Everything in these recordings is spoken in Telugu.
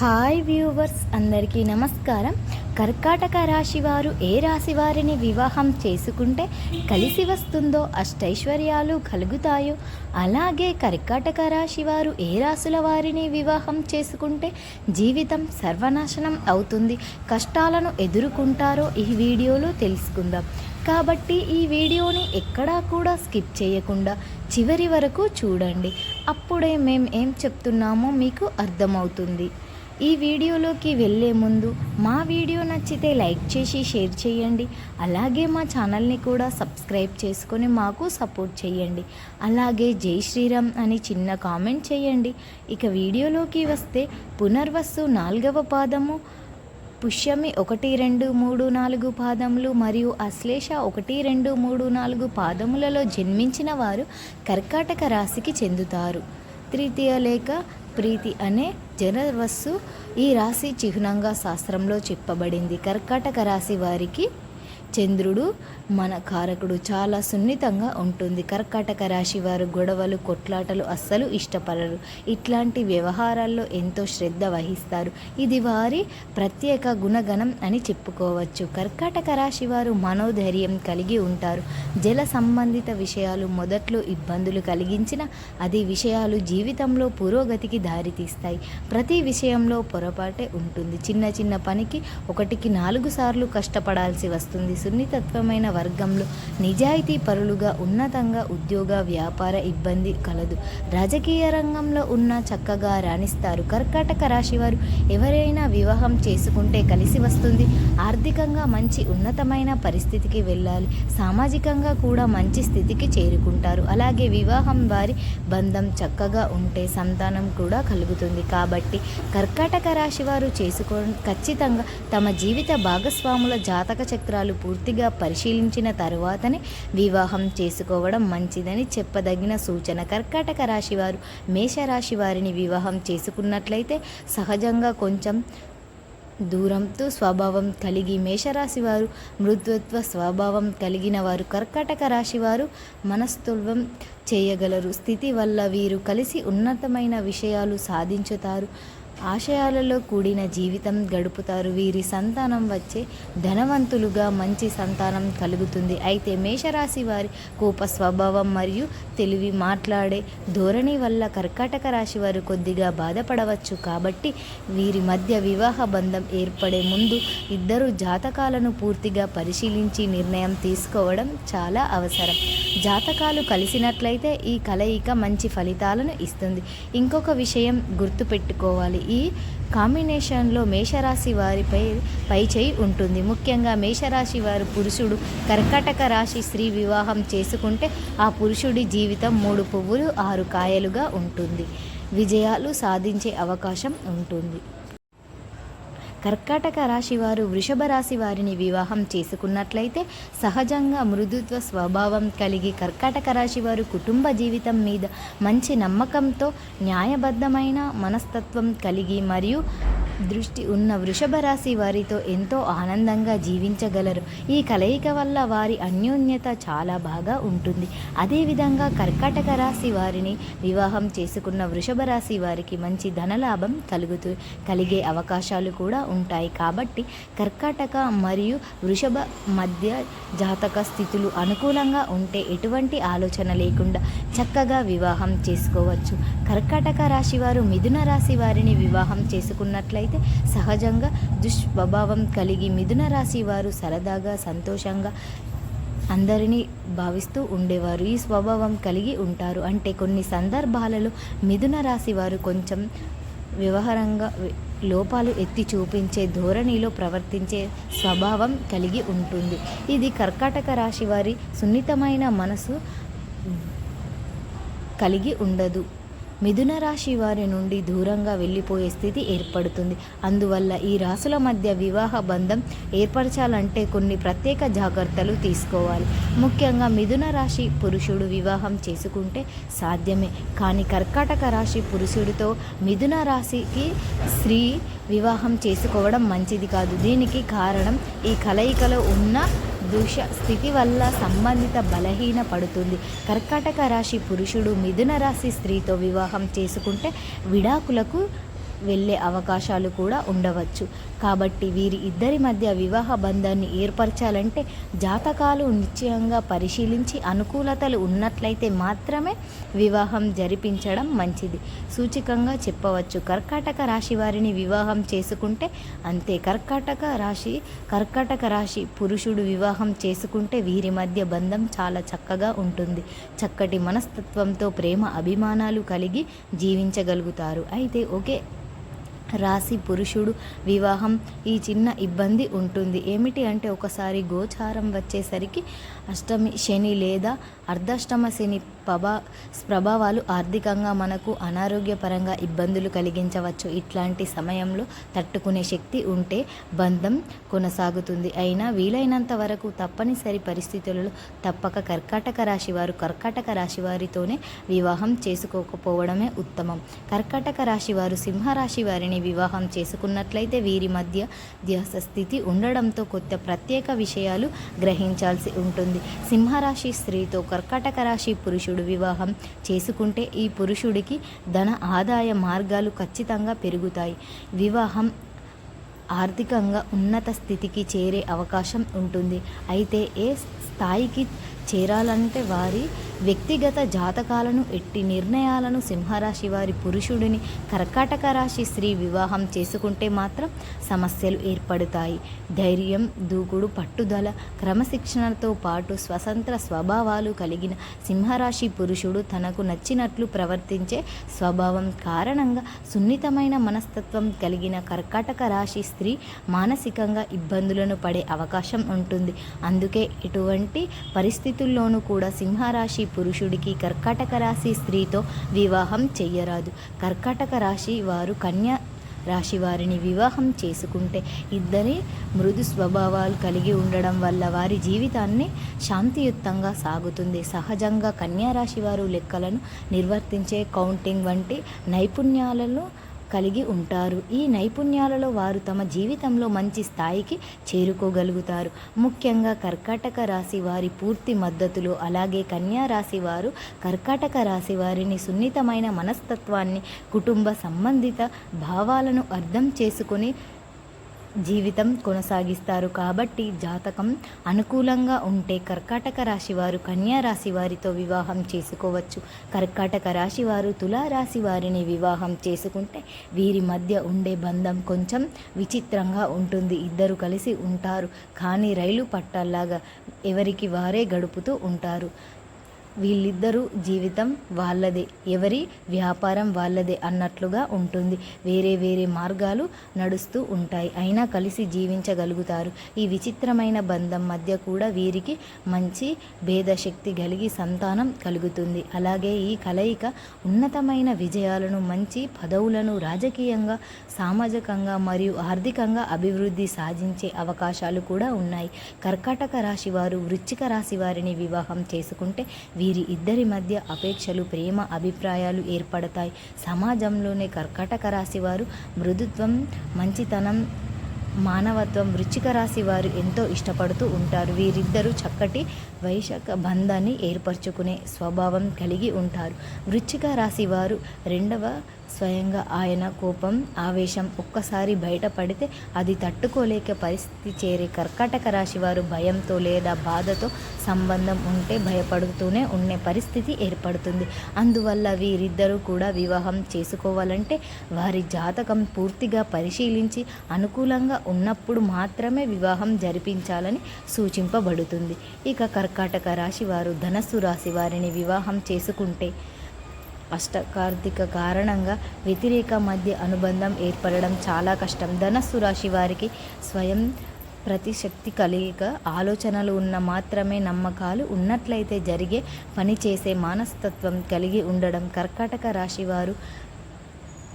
హాయ్ వ్యూవర్స్ అందరికీ నమస్కారం. కర్కాటక రాశి వారు ఏ రాశి వారిని వివాహం చేసుకుంటే కలిసి వస్తుందో అష్టైశ్వర్యాలు కలుగుతాయో అలాగే కర్కాటక రాశి వారు ఏ రాశుల వారిని వివాహం చేసుకుంటే జీవితం సర్వనాశనం అవుతుంది కష్టాలను ఎదుర్కొంటారో ఈ వీడియోలో తెలుసుకుందాం. కాబట్టి ఈ వీడియోని ఎక్కడా కూడా స్కిప్ చేయకుండా చివరి వరకు చూడండి. అప్పుడే మేము ఏం చెప్తున్నామో మీకు అర్థమవుతుంది. ఈ వీడియోలోకి వెళ్ళే ముందు మా వీడియో నచ్చితే లైక్ చేసి షేర్ చేయండి. అలాగే మా ఛానల్ని కూడా సబ్స్క్రైబ్ చేసుకొని మాకు సపోర్ట్ చేయండి. అలాగే జై శ్రీరామ్ అని చిన్న కామెంట్ చేయండి. ఇక వీడియోలోకి వస్తే పునర్వస్సు నాలుగవ పాదము పుష్యమి ఒకటి రెండు మూడు నాలుగు పాదములు మరియు అశ్లేష ఒకటి రెండు మూడు నాలుగు పాదములలో జన్మించిన వారు కర్కాటక రాశికి చెందుతారు. తృతీయ లేక ప్రీతి అనే జనవస్సు ఈ రాశి చిహ్నంగా శాస్త్రంలో చెప్పబడింది. కర్కాటక రాశి వారికి చంద్రుడు మన కారకుడు. చాలా సున్నితంగా ఉంటుంది. కర్కాటక రాశి వారు గొడవలు కొట్లాటలు అస్సలు ఇష్టపడరు. ఇట్లాంటి వ్యవహారాల్లో ఎంతో శ్రద్ధ వహిస్తారు. ఇది వారి ప్రత్యేక గుణగణం అని చెప్పుకోవచ్చు. కర్కాటక రాశి వారు మనోధైర్యం కలిగి ఉంటారు. జల సంబంధిత విషయాలు మొదట్లో ఇబ్బందులు కలిగించిన అది విషయాలు జీవితంలో పురోగతికి దారితీస్తాయి. ప్రతి విషయంలో పొరపాటే ఉంటుంది. చిన్న చిన్న పనికి ఒకటికి నాలుగు సార్లు కష్టపడాల్సి వస్తుంది. సున్నితత్వమైన వర్గంలో నిజాయితీ పరులుగా ఉన్నతంగా ఉద్యోగ వ్యాపార ఇబ్బంది కలదు. రాజకీయ రంగంలో ఉన్న చక్కగా రాణిస్తారు. కర్కాటక రాశి వారు ఎవరైనా వివాహం చేసుకుంటే కలిసి వస్తుంది. ఆర్థికంగా మంచి ఉన్నతమైన పరిస్థితికి వెళ్ళాలి. సామాజికంగా కూడా మంచి స్థితికి చేరుకుంటారు. అలాగే వివాహం వారి బంధం చక్కగా ఉంటే సంతానం కూడా కలుగుతుంది. కాబట్టి కర్కాటక రాశి వారు చేసుకో ఖచ్చితంగా తమ జీవిత భాగస్వాముల జాతక చక్రాలు పూర్తిగా పరిశీలించిన తరువాతనే వివాహం చేసుకోవడం మంచిదని చెప్పదగిన సూచన. కర్కాటక రాశి వారు మేషరాశి వారిని వివాహం చేసుకున్నట్లయితే సహజంగా కొంచెం దూరంతో స్వభావం కలిగి మేషరాశి వారు మృదుత్వ స్వభావం కలిగిన వారు కర్కాటక రాశి వారు మనస్తత్వం చేయగలరు. స్థితి వల్ల వీరు కలిసి ఉన్నతమైన విషయాలు సాధించుతారు. ఆశయాలలో కూడిన జీవితం గడుపుతారు. వీరి సంతానం వచ్చే ధనవంతులుగా మంచి సంతానం కలుగుతుంది. అయితే మేషరాశి వారి కోప స్వభావం మరియు తెలివి మాట్లాడే ధోరణి వల్ల కర్కాటక రాశి వారు కొద్దిగా బాధపడవచ్చు. కాబట్టి వీరి మధ్య వివాహ బంధం ఏర్పడే ముందు ఇద్దరు జాతకాలను పూర్తిగా పరిశీలించి నిర్ణయం తీసుకోవడం చాలా అవసరం. జాతకాలు కలిసినట్లయితే ఈ కలయిక మంచి ఫలితాలను ఇస్తుంది. ఇంకొక విషయం గుర్తుపెట్టుకోవాలి. ఈ కాంబినేషన్లో మేషరాశి వారిపై పై చేయి ఉంటుంది. ముఖ్యంగా మేషరాశి వారు పురుషుడు కర్కటక రాశి స్త్రీ వివాహం చేసుకుంటే ఆ పురుషుడి జీవితం మూడు పువ్వులు ఆరు కాయలుగా ఉంటుంది. విజయాలు సాధించే అవకాశం ఉంటుంది. కర్కాటక రాశి వారు వృషభ రాశి వారిని వివాహం చేసుకున్నట్లయితే సహజంగా మృదుత్వ స్వభావం కలిగి కర్కాటక రాశి వారు కుటుంబ జీవితం మీద మంచి నమ్మకంతో న్యాయబద్ధమైన మనస్తత్వం కలిగి మరియు దృష్టి ఉన్న వృషభ రాశి వారితో ఎంతో ఆనందంగా జీవించగలరు. ఈ కలయిక వల్ల వారి అన్యోన్యత చాలా బాగా ఉంటుంది. అదేవిధంగా కర్కాటక రాశి వారిని వివాహం చేసుకున్న వృషభ రాశి వారికి మంచి ధనలాభం కలుగుతూ కలిగే అవకాశాలు కూడా ఉంటాయి. కాబట్టి కర్కాటక మరియు వృషభ మధ్య జాతక స్థితులు అనుకూలంగా ఉంటే ఎటువంటి ఆలోచన లేకుండా చక్కగా వివాహం చేసుకోవచ్చు. కర్కాటక రాశి వారు మిథున రాశి వారిని వివాహం చేసుకున్నట్లయితే సహజంగా దుష్ప్రభావం కలిగి మిథున రాశి వారు సరదాగా సంతోషంగా అందరినీ భావిస్తూ ఉండేవారు. ఈ స్వభావం కలిగి ఉంటారు. అంటే కొన్ని సందర్భాలలో మిథున రాశి వారు కొంచెం వ్యవహారంగా లోపాలు ఎత్తి చూపించే ధోరణిలో ప్రవర్తించే స్వభావం కలిగి ఉంటుంది. ఇది కర్కాటక రాశి వారి సున్నితమైన మనసు కలిగి ఉండదు. మిథున రాశి వారి నుండి దూరంగా వెళ్ళిపోయే స్థితి ఏర్పడుతుంది. అందువల్ల ఈ రాశుల మధ్య వివాహ బంధం ఏర్పరచాలంటే కొన్ని ప్రత్యేక జాగ్రత్తలు తీసుకోవాలి. ముఖ్యంగా మిథున రాశి పురుషుడు వివాహం చేసుకుంటే సాధ్యమే. కానీ కర్కాటక రాశి పురుషుడితో మిథున రాశికి స్త్రీ వివాహం చేసుకోవడం మంచిది కాదు. దీనికి కారణం ఈ కలయికలో ఉన్న దృశ్య స్థితి వల్ల సంబంధిత బలహీన పడుతుంది. కర్కాటక రాశి పురుషుడు మిథున రాశి స్త్రీతో వివాహం చేసుకుంటే విడాకులకు వెళ్ళే అవకాశాలు కూడా ఉండవచ్చు. కాబట్టి వీరి ఇద్దరి మధ్య వివాహ బంధాన్ని ఏర్పరచాలంటే జాతకాలు నిశ్చయంగా పరిశీలించి అనుకూలతలు ఉన్నట్లయితే మాత్రమే వివాహం జరిపించడం మంచిది. సూచికంగా చెప్పవచ్చు కర్కాటక రాశి వారిని వివాహం చేసుకుంటే అంతే. కర్కాటక రాశి కర్కాటక రాశి పురుషుడు వివాహం చేసుకుంటే వీరి మధ్య బంధం చాలా చక్కగా ఉంటుంది. చక్కటి మనస్తత్వంతో ప్రేమ అభిమానాలు కలిగి జీవించగలుగుతారు. అయితే ఒకే రాశి పురుషుడు వివాహం ఈ చిన్న ఇబ్బంది ఉంటుంది. ఏమిటి అంటే ఒకసారి గోచారం వచ్చేసరికి అష్టమి శని లేదా అర్ధాష్టమ శని ప్రభా ప్రభావాలు ఆర్థికంగా మనకు అనారోగ్యపరంగా ఇబ్బందులు కలిగించవచ్చు. ఇట్లాంటి సమయంలో తట్టుకునే శక్తి ఉంటే బంధం కొనసాగుతుంది. అయినా వీలైనంత వరకు తప్పనిసరి పరిస్థితులలో తప్పక కర్కాటక రాశి వారు కర్కాటక రాశి వారితోనే వివాహం చేసుకోకపోవడమే ఉత్తమం. కర్కాటక రాశి వారు సింహరాశి వారిని వివాహం చేసుకున్నట్లయితే వీరి మధ్య ధ్యాస స్థితి ఉండడంతో కొత్త ప్రత్యేక విషయాలు గ్రహించాల్సి ఉంటుంది. సింహరాశి స్త్రీతో కర్కాటక రాశి పురుషుడు వివాహం చేసుకుంటే ఈ పురుషుడికి ధన ఆదాయ మార్గాలు ఖచ్చితంగా పెరుగుతాయి. వివాహం ఆర్థికంగా ఉన్నత స్థితికి చేరే అవకాశం ఉంటుంది. అయితే ఏ స్థాయికి చేరాలంటే వారి వ్యక్తిగత జాతకాలను ఎట్టి నిర్ణయాలను సింహరాశి వారి పురుషుడిని కర్కాటక రాశి స్త్రీ వివాహం చేసుకుంటే మాత్రం సమస్యలు ఏర్పడతాయి. ధైర్యం దూకుడు పట్టుదల క్రమశిక్షణతో పాటు స్వతంత్ర స్వభావాలు కలిగిన సింహరాశి పురుషుడు తనకు నచ్చినట్లు ప్రవర్తించే స్వభావం కారణంగా సున్నితమైన మనస్తత్వం కలిగిన కర్కాటక రాశి స్త్రీ మానసికంగా ఇబ్బందులను పడే అవకాశం ఉంటుంది. అందుకే ఎటువంటి పరిస్థితుల్లోనూ కూడా సింహరాశి పురుషుడికి కర్కాటక రాశి స్త్రీతో వివాహం చెయ్యరాదు. కర్కాటక రాశి వారు కన్యా రాశి వారిని వివాహం చేసుకుంటే ఇద్దరి మృదు స్వభావాలు కలిగి ఉండడం వల్ల వారి జీవితాన్ని శాంతియుతంగా సాగుతుంది. సహజంగా కన్యా రాశి వారు లెక్కలను నిర్వర్తించే కౌంటింగ్ వంటి నైపుణ్యాలను కలిగి ఉంటారు. ఈ నైపుణ్యాలలో వారు తమ జీవితంలో మంచి స్థాయికి చేరుకోగలుగుతారు. ముఖ్యంగా కర్కాటక రాశి వారి పూర్తి మద్దతులో అలాగే కన్యా రాశి వారు కర్కాటక రాశి వారిని సున్నితమైన మనస్తత్వాన్ని కుటుంబ సంబంధిత భావాలను అర్థం చేసుకొని జీవితం కొనసాగిస్తారు కాబట్టి జాతకం అనుకూలంగా ఉంటే కర్కాటక రాశి వారు కన్యా రాశి వారితో వివాహం చేసుకోవచ్చు. కర్కాటక రాశి వారు తులారాశి వారిని వివాహం చేసుకుంటే వీరి మధ్య ఉండే బంధం కొంచెం విచిత్రంగా ఉంటుంది. ఇద్దరు కలిసి ఉంటారు. కానీ రైలు పట్టాల్లాగా ఎవరికి వారే గడుపుతూ ఉంటారు. వీళ్ళిద్దరూ జీవితం వాళ్ళదే ఎవరి వ్యాపారం వాళ్ళదే అన్నట్లుగా ఉంటుంది. వేరే వేరే మార్గాలు నడుస్తూ ఉంటాయి. అయినా కలిసి జీవించగలుగుతారు. ఈ విచిత్రమైన బంధం మధ్య కూడా వీరికి మంచి భేదశక్తి కలిగి సంతానం కలుగుతుంది. అలాగే ఈ కలయిక ఉన్నతమైన విజయాలను మంచి పదవులను రాజకీయంగా సామాజికంగా మరియు ఆర్థికంగా అభివృద్ధి సాధించే అవకాశాలు కూడా ఉన్నాయి. కర్కాటక రాశి వారు వృశ్చిక రాశి వారిని వివాహం చేసుకుంటే వీరి ఇద్దరి మధ్య అపేక్షలు ప్రేమ అభిప్రాయాలు ఏర్పడతాయి. సమాజంలోనే కర్కటక రాశి వారు మృదుత్వం మంచితనం మానవత్వం వృచ్చిక రాశి వారు ఎంతో ఇష్టపడుతూ ఉంటారు. వీరిద్దరూ చక్కటి వైశాఖ బంధాన్ని ఏర్పరచుకునే స్వభావం కలిగి ఉంటారు. వృచ్చిక రాశి వారు రెండవ స్వయంగా ఆయన కోపం ఆవేశం ఒక్కసారి బయటపడితే అది తట్టుకోలేక పరిస్థితి చేరే కర్కాటక రాశి వారు భయంతో లేదా బాధతో సంబంధం ఉంటే భయపడుతూనే ఉండే పరిస్థితి ఏర్పడుతుంది. అందువల్ల వీరిద్దరూ కూడా వివాహం చేసుకోవాలంటే వారి జాతకం పూర్తిగా పరిశీలించి అనుకూలంగా ఉన్నప్పుడు మాత్రమే వివాహం జరిపించాలని సూచింపబడుతుంది. ఇక కర్కాటక రాశి వారు ధనస్సు రాశి వారిని వివాహం చేసుకుంటే అష్టకార్థిక కారణంగా వ్యతిరేక మధ్య అనుబంధం ఏర్పడడం చాలా కష్టం. ధనస్సు రాశి వారికి స్వయం ప్రతిశక్తి కలిగిక ఆలోచనలు ఉన్న మాత్రమే నమ్మకాలు ఉన్నట్లయితే జరిగే పని చేసే మనస్తత్వం కలిగి ఉండడం కర్కాటక రాశి వారు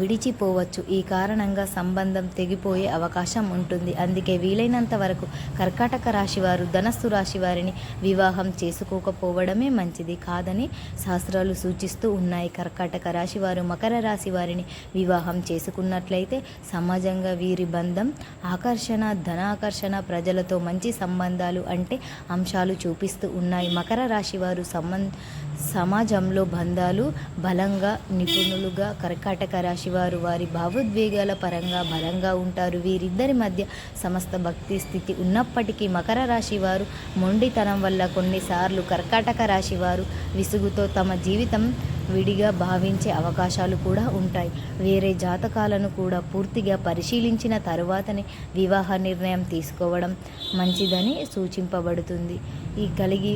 విడిచిపోవచ్చు. ఈ కారణంగా సంబంధం తెగిపోయే అవకాశం ఉంటుంది. అందుకే వీలైనంత వరకు కర్కాటక రాశి వారు ధనస్సు రాశి వారిని వివాహం చేసుకోకపోవడమే మంచిది కాదని శాస్త్రాలు సూచిస్తూ ఉన్నాయి. కర్కాటక రాశి వారు మకర రాశి వారిని వివాహం చేసుకున్నట్లయితే సమాజంగా వీరి బంధం ఆకర్షణ ధనాకర్షణ ప్రజలతో మంచి సంబంధాలు అంటే అంశాలు చూపిస్తూ ఉన్నాయి. మకర రాశి వారు సంబంధ సమాజంలో బంధాలు బలంగా నిపుణులుగా కర్కాటక రాశి రాశి వారు వారి భావోద్వేగాల పరంగా బలంగా ఉంటారు. వీరిద్దరి మధ్య సమస్త భక్తి స్థితి ఉన్నప్పటికీ మకర రాశి వారు మొండితనం వల్ల కొన్నిసార్లు కర్కాటక రాశి వారు విసుగుతో తమ జీవితం విడిగా భావించే అవకాశాలు కూడా ఉంటాయి. వేరే జాతకాలను కూడా పూర్తిగా పరిశీలించిన తరువాతనే వివాహ నిర్ణయం తీసుకోవడం మంచిదని సూచింపబడుతుంది. ఈ కలిగి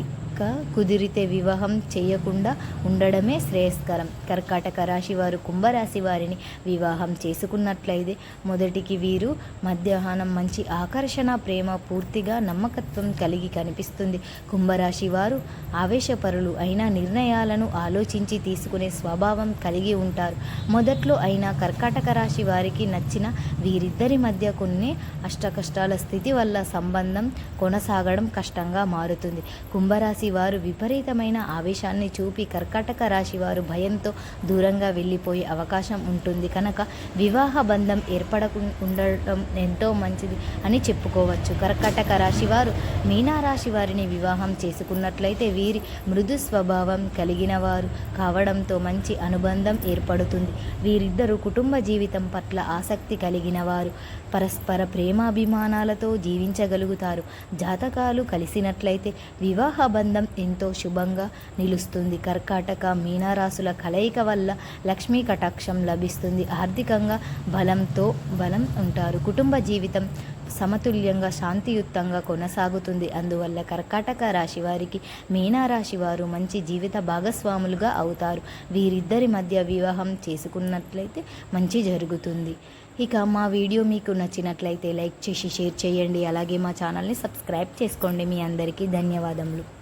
కుదిరితే వివాహం చేయకుండా ఉండడమే శ్రేయస్కరం. కర్కాటక రాశి వారు కుంభరాశి వారిని వివాహం చేసుకున్నట్లయితే మొదటికి వీరు మధ్యాహ్నం మంచి ఆకర్షణ ప్రేమ పూర్తిగా నమ్మకత్వం కలిగి కనిపిస్తుంది. కుంభరాశి వారు ఆవేశపరులు అయిన నిర్ణయాలను ఆలోచించి తీసుకునే స్వభావం కలిగి ఉంటారు. మొదట్లో అయినా కర్కాటక రాశి వారికి నచ్చిన వీరిద్దరి మధ్య కొన్ని అష్టకష్టాల స్థితి వల్ల సంబంధం కొనసాగడం కష్టంగా మారుతుంది. కుంభరాశి వారు విపరీతమైన ఆవేశాన్ని చూపి కర్కాటక రాశి వారు భయంతో దూరంగా వెళ్ళిపోయే అవకాశం ఉంటుంది. కనుక వివాహ బంధం ఏర్పడకు ఉండటం ఎంతో మంచిది అని చెప్పుకోవచ్చు. కర్కాటక రాశి వారు మీనారాశి వారిని వివాహం చేసుకున్నట్లయితే వీరి మృదు స్వభావం కలిగిన వారు కావడంతో మంచి అనుబంధం ఏర్పడుతుంది. వీరిద్దరూ కుటుంబ జీవితం పట్ల ఆసక్తి కలిగిన వారు పరస్పర ప్రేమాభిమానాలతో జీవించగలుగుతారు. జాతకాలు కలిసినట్లయితే వివాహ బంధం ఎంతో శుభంగా నిలుస్తుంది. కర్కాటక మీనరాశుల కలయిక వల్ల లక్ష్మీ కటాక్షం లభిస్తుంది. ఆర్థికంగా బలంతో బలం ఉంటారు. కుటుంబ జీవితం సమతుల్యంగా శాంతియుతంగా కొనసాగుతుంది. అందువల్ల కర్కాటక రాశి వారికి మీనారాశి వారు మంచి జీవిత భాగస్వాములుగా అవుతారు. వీరిద్దరి మధ్య వివాహం చేసుకున్నట్లయితే మంచి జరుగుతుంది. ఇక మా వీడియో మీకు నచ్చినట్లయితే లైక్ చేసి షేర్ చేయండి. అలాగే మా ఛానల్ని సబ్స్క్రైబ్ చేసుకోండి. మీ అందరికీ ధన్యవాదములు.